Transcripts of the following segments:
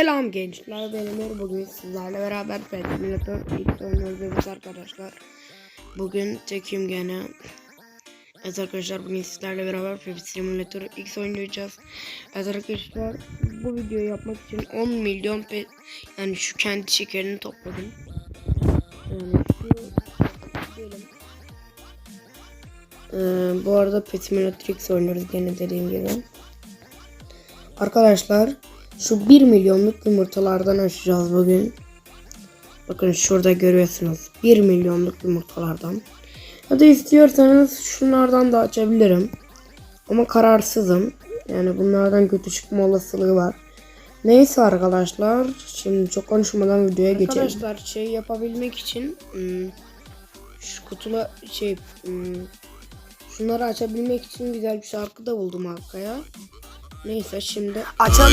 Selam gençler ben Emir bugün sizlerle beraber Pet Simulator X oynuyoruz arkadaşlar. Bugün tekim gene. Evet arkadaşlar bugün sizlerle beraber Pet Simulator X oynayacağız. Evet arkadaşlar bu videoyu yapmak için 10 milyon pet yani şu kendi şekerini topladım. Yani şu ee, bu arada Pet Simulator X oynuyoruz gene dediğim gibi. Arkadaşlar şu 1 milyonluk yumurtalardan açacağız bugün. Bakın şurada görüyorsunuz. 1 milyonluk yumurtalardan. Ya da istiyorsanız şunlardan da açabilirim. Ama kararsızım. Yani bunlardan kötü çıkma olasılığı var. Neyse arkadaşlar. Şimdi çok konuşmadan videoya geçelim. Arkadaşlar şey yapabilmek için hmm, şu kutula şey hmm, şunları açabilmek için güzel bir şarkı da buldum arkaya. Neyse şimdi açalım.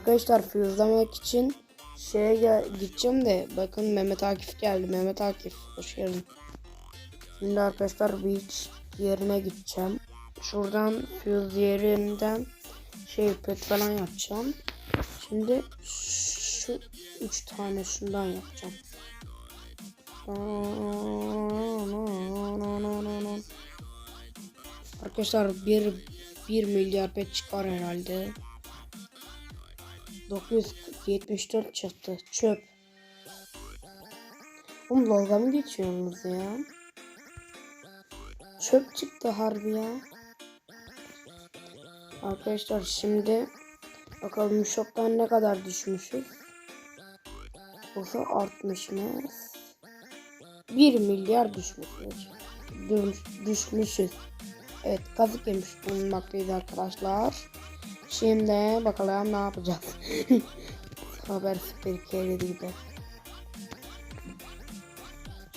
Arkadaşlar fiyuzlamak için şeye gideceğim de bakın Mehmet Akif geldi. Mehmet Akif hoş geldin. Şimdi arkadaşlar beach yerine gideceğim. Şuradan fuse yerinden şey pet falan yapacağım. Şimdi şu üç tane şundan yapacağım. Arkadaşlar bir 1 milyar pet çıkar herhalde. 974 çıktı. Çöp. Oğlum dalga mı geçiyorsunuz ya? Çöp çıktı harbi ya. Arkadaşlar şimdi bakalım shop'tan ne kadar düşmüşüz. Yoksa artmışız. 1 milyar düşmüşüz. Düş, düşmüşüz. Evet kazık yemiş bulunmaktayız arkadaşlar. Şimdi bakalım ne yapacağız. Haber spikerleri gibi.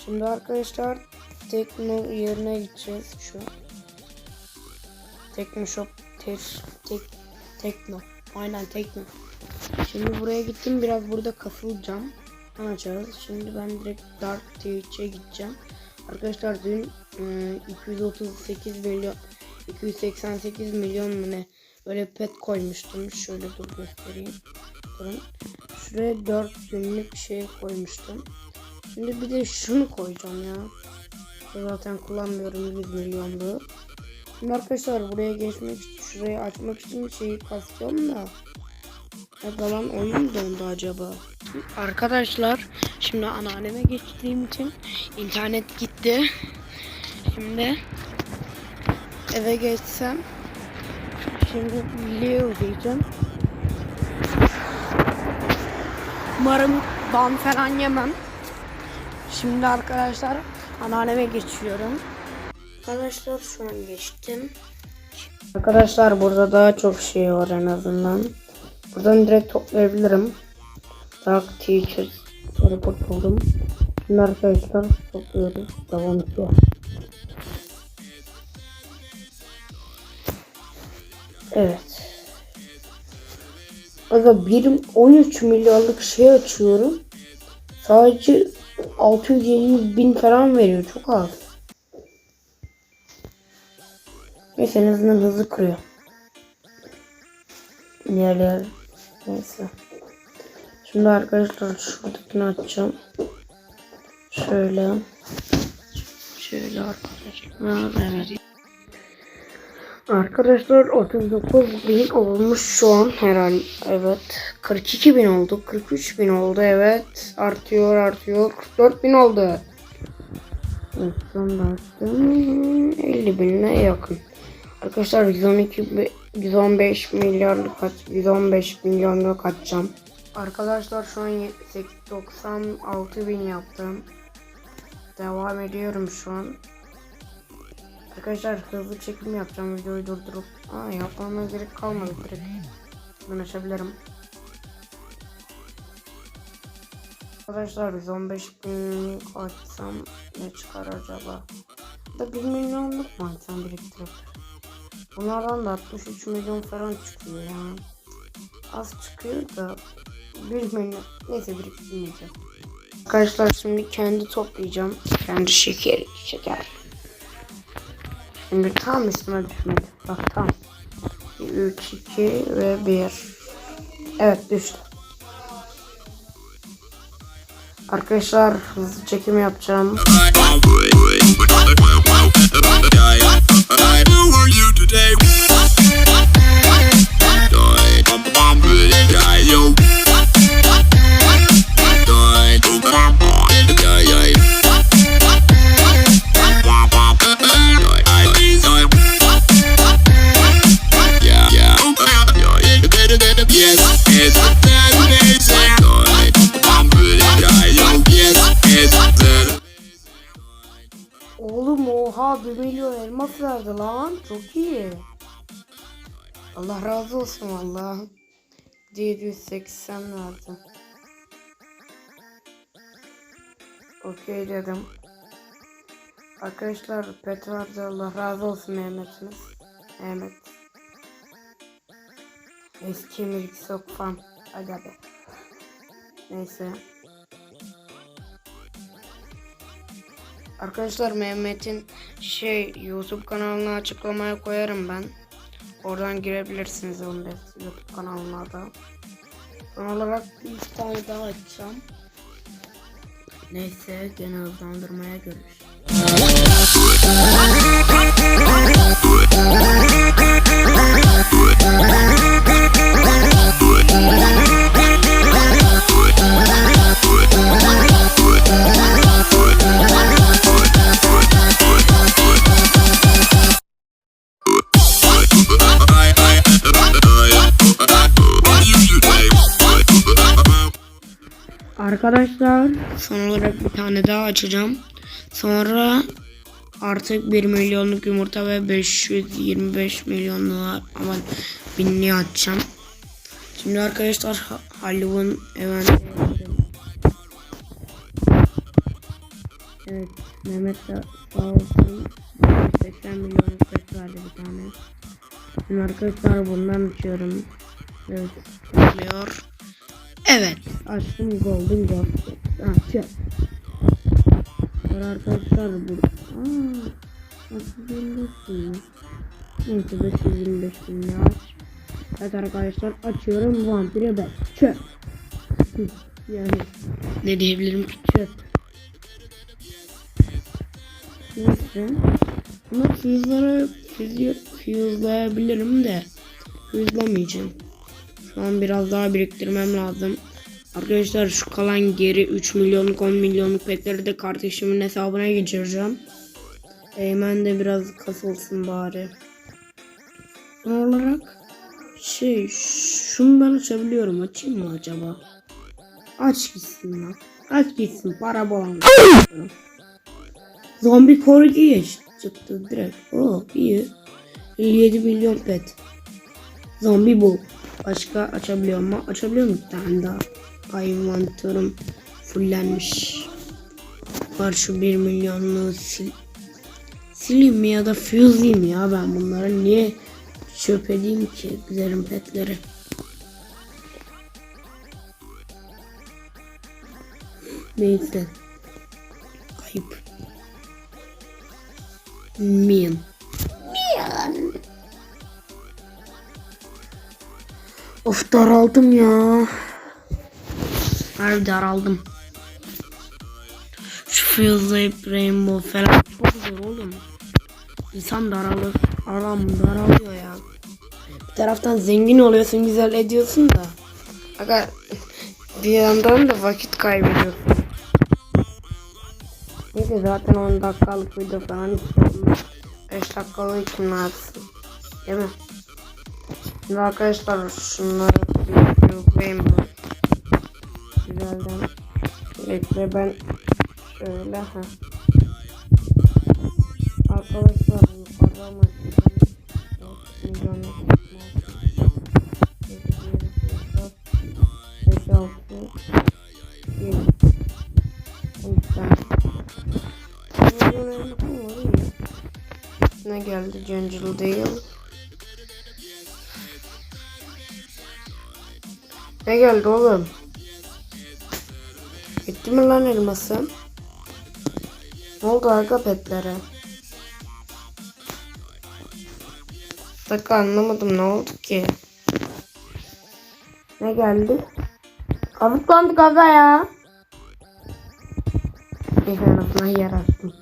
Şimdi arkadaşlar Tekno yerine gideceğiz şu. Tekno Shop tek, tek, Tekno. Aynen Tekno. Şimdi buraya gittim biraz burada kasılacağım. Açacağız. Şimdi ben direkt Dark Twitch'e gideceğim. Arkadaşlar dün e, 238 milyon 288 milyon mu ne böyle pet koymuştum. Şöyle dur göstereyim. Durun. Şuraya 4 günlük şey koymuştum. Şimdi bir de şunu koyacağım ya. Zaten kullanmıyorum 100 milyonlu. Şimdi arkadaşlar buraya geçmek için şurayı açmak için şeyi kasacağım da. Ne zaman oyun dondu acaba? Arkadaşlar şimdi anneanneme geçtiğim için internet gitti. Şimdi eve geçsem şimdi Leo diyeceğim. Umarım ban falan yemem. Şimdi arkadaşlar anneanneme geçiyorum. Arkadaşlar şu an geçtim. Arkadaşlar burada daha çok şey var en azından. Buradan direkt toplayabilirim. Dark Teacher report buldum. Şimdi arkadaşlar topluyoruz. Devam ediyor. Evet. Aga bir 13 milyarlık şey açıyorum. Sadece 600 bin falan veriyor. Çok az. Neyse en azından hızlı kırıyor. Diğerler neyse. Şimdi arkadaşlar şuradakini açacağım. Şöyle. Şöyle arkadaşlar. Evet. Arkadaşlar 39 bin olmuş şu an herhalde. Evet. 42 bin oldu. 43 bin oldu. Evet. Artıyor artıyor. 44 bin oldu. Son baktım. 50 binine yakın. Arkadaşlar 112 115 milyarlık kaç 115 milyonluk açacağım. Arkadaşlar şu an 96 bin yaptım. Devam ediyorum şu an. Arkadaşlar hızlı çekim yapacağım videoyu durdurup. Aa yapmama gerek kalmadı direkt. Ben açabilirim. Arkadaşlar 115 bin açsam ne çıkar acaba? Da 1 milyonluk mu açsam biriktirip? Bunlardan da 63 milyon falan çıkıyor yani. Az çıkıyor da 1 milyon neyse biriktirmeyeceğim. Arkadaşlar şimdi kendi toplayacağım. Kendi şeker şeker. Şimdi tam üstüme düşmedi. Bak tam. 3, 2 ve 1. Evet düştü. Arkadaşlar hızlı çekim yapacağım. Oğlum oha 1 milyon elmas verdi lan. Çok iyi. Allah razı olsun valla. 780 verdi. Okey dedim. Arkadaşlar pet verdi Allah razı olsun Mehmet'imiz. Mehmet. Eski milk sokfam. Hadi be. Neyse. Arkadaşlar Mehmet'in şey YouTube kanalını açıklamaya koyarım ben. Oradan girebilirsiniz onun YouTube kanalına da. Son olarak bir tane daha açacağım. Neyse gene hızlandırmaya görüş. Arkadaşlar son olarak bir tane daha açacağım. Sonra artık 1 milyonluk yumurta ve 525 milyonluğa ama binliği açacağım. Şimdi arkadaşlar Ha- Halloween geçelim. Evet Mehmet de sağ olsun 80 milyonluk pet verdi bir tane. Şimdi arkadaşlar bundan açıyorum. Evet oluyor. Evet. Açtım Golden Ghost. Ha, çöp. Sonra arkadaşlar bu. Aa, nasıl bilmiyorsun ya? Neyse 525 bin aç. Evet arkadaşlar açıyorum vampire ben. Çöp. Yani ne diyebilirim ki çöp. Neyse. Ama fuse'ları fuze- fuse'layabilirim de fuse'lamayacağım. Şu an biraz daha biriktirmem lazım. Arkadaşlar şu kalan geri 3 milyonluk 10 milyonluk petleri de kardeşimin hesabına geçireceğim. Eymen de biraz kasılsın bari. Son olarak şey şundan açabiliyorum. Açayım mı acaba? Aç gitsin lan. Aç gitsin. Para bulan. Zombi korgi çıktı direkt. Oh iyi. 57 milyon pet. Zombi bu. Başka açabiliyor mu? Açabiliyor mu? Bir tane daha. Hayvanlarım fullenmiş. Var şu 1 milyonluğu sil. Sileyim mi ya da fuse'layayım ya ben bunları. Niye çöp edeyim ki güzelim petleri? Neyse. Ayıp. Min. Of daraldım ya. Harbi daraldım. Şu Fuzzy'layıp Rainbow falan çok zor oğlum. İnsan daralır. Aram daralıyor ya. Bir taraftan zengin oluyorsun, güzel ediyorsun da. Aga bir yandan da vakit kaybediyorsun. Neyse zaten 10 dakikalık video falan istiyorum. 5 dakikalık için yapsın? Değil mi? Şimdi arkadaşlar şunları bir yükleyin Güzelden. Bekle ben şöyle ha. Arkadaşlar var ya. Ne geldi? Cancel değil. Ne geldi oğlum? Mi lan elması? Ne oldu arka petlere? Dakika anlamadım ne oldu ki? Ne geldi? Kabuklandı gaza ya. Tarafına yer açtım.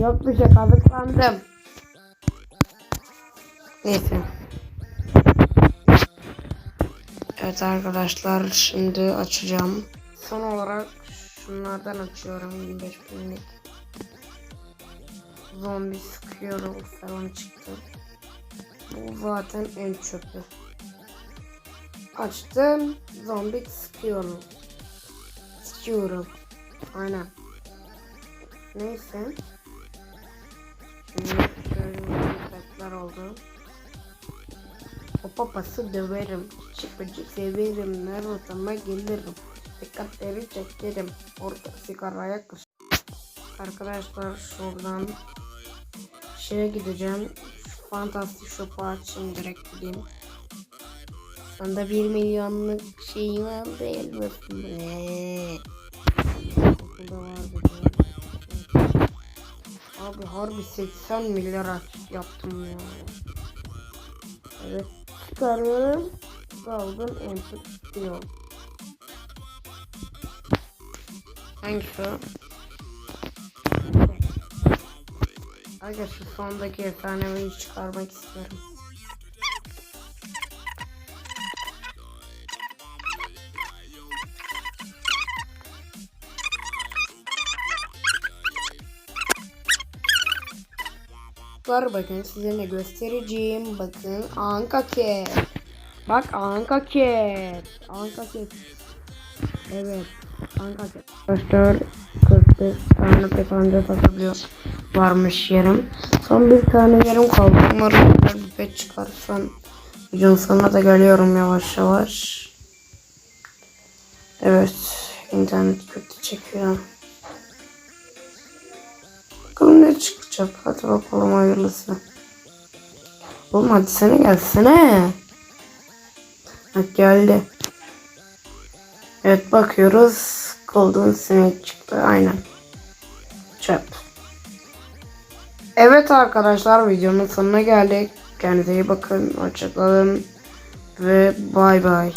Yok bir şey kabuklandım. Neyse. Evet arkadaşlar şimdi açacağım. Son olarak şunlardan açıyorum 25 binlik. Zombi sıkıyorum falan çıktı. Bu zaten en çöpü. Açtım. Zombi sıkıyorum. Sıkıyorum. Aynen. Neyse. Şimdi şöyle bir oldu. O papası döverim. Çıpıcı severim. Naruto'ma gelirim. Dikkatleri çekerim. Orada sigaraya kış. Arkadaşlar şuradan şeye gideceğim. Şu fantastik shop'u açayım direkt gideyim. Bende 1 milyonluk şeyim aldı elbette. Okulda. Abi harbi 80 milyar yaptım ya. Evet. Çıkarıyorum. Golden input diyor. Hangisi o? Şu sondaki efsanevi çıkarmak istiyorum. Var bakın size ne göstereceğim. Bakın Anka Cat. Bak Anka Cat. Anka Cat. Evet. Anka Cat. Arkadaşlar 45 tane pekanda satabiliyor. Varmış yerim. Son bir tane yerim kaldı. Umarım bir pet çıkarsan. Videonun sonuna da geliyorum yavaş yavaş. Evet. internet kötü çekiyor. Bakalım ne çıkacak. Hadi bakalım hayırlısı. Oğlum hadi sana gelsene. Bak geldi. Evet bakıyoruz. Golden Snake çıktı. Aynen. Çöp. Evet arkadaşlar videonun sonuna geldik. Kendinize iyi bakın. Hoşçakalın. Ve bay bay.